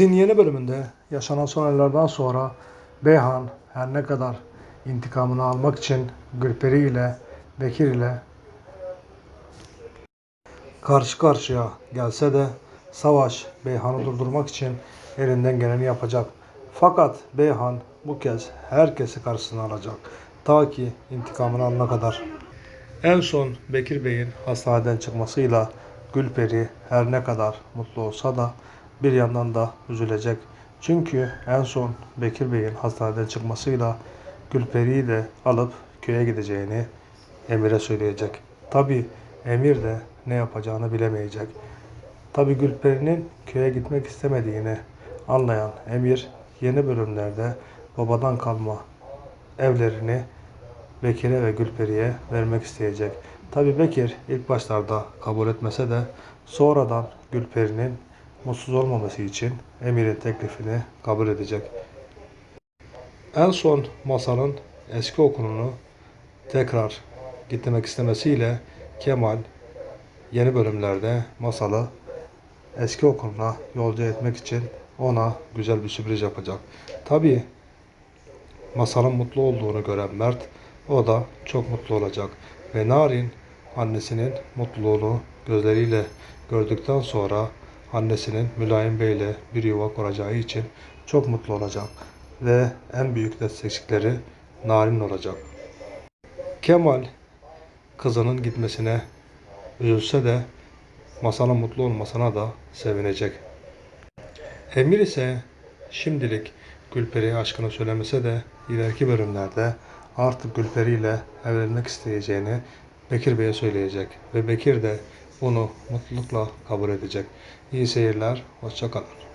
Dizinin yeni bölümünde yaşanan son olaylardan sonra Beyhan her ne kadar intikamını almak için Gülperi ile Bekir ile karşı karşıya gelse de Savaş Beyhan'ı durdurmak için elinden geleni yapacak. Fakat Beyhan bu kez herkesi karşısına alacak. Ta ki intikamını alana kadar. En son Bekir Bey'in hastaneden çıkmasıyla Gülperi her ne kadar mutlu olsa da bir yandan da üzülecek. Çünkü en son Bekir Bey'in hastaneden çıkmasıyla Gülperi'yi de alıp köye gideceğini Emir'e söyleyecek. Tabi Emir de ne yapacağını bilemeyecek. Tabi Gülperi'nin köye gitmek istemediğini anlayan Emir yeni bölümlerde babadan kalma evlerini Bekir'e ve Gülperi'ye vermek isteyecek. Tabi Bekir ilk başlarda kabul etmese de sonradan Gülperi'nin mutsuz olmaması için Emir'in teklifini kabul edecek. En son Masal'ın eski okulunu tekrar gitmek istemesiyle Kemal yeni bölümlerde Masal'ı eski okuluna yolcu etmek için ona güzel bir sürpriz yapacak. Tabi Masal'ın mutlu olduğunu gören Mert o da çok mutlu olacak. Ve Narin annesinin mutluluğunu gözleriyle gördükten sonra annesinin Mülayim Bey ile bir yuva kuracağı için çok mutlu olacak. Ve en büyük destekçileri Narin olacak. Kemal kızının gitmesine üzülse de Masal'ın mutlu olmasına da sevinecek. Emir ise şimdilik Gülperi'ye aşkını söylemese de ileriki bölümlerde artık Gülperi ile evlenmek isteyeceğini Bekir Bey'e söyleyecek ve Bekir de bunu mutlulukla kabul edecek. İyi seyirler, hoşça kalın.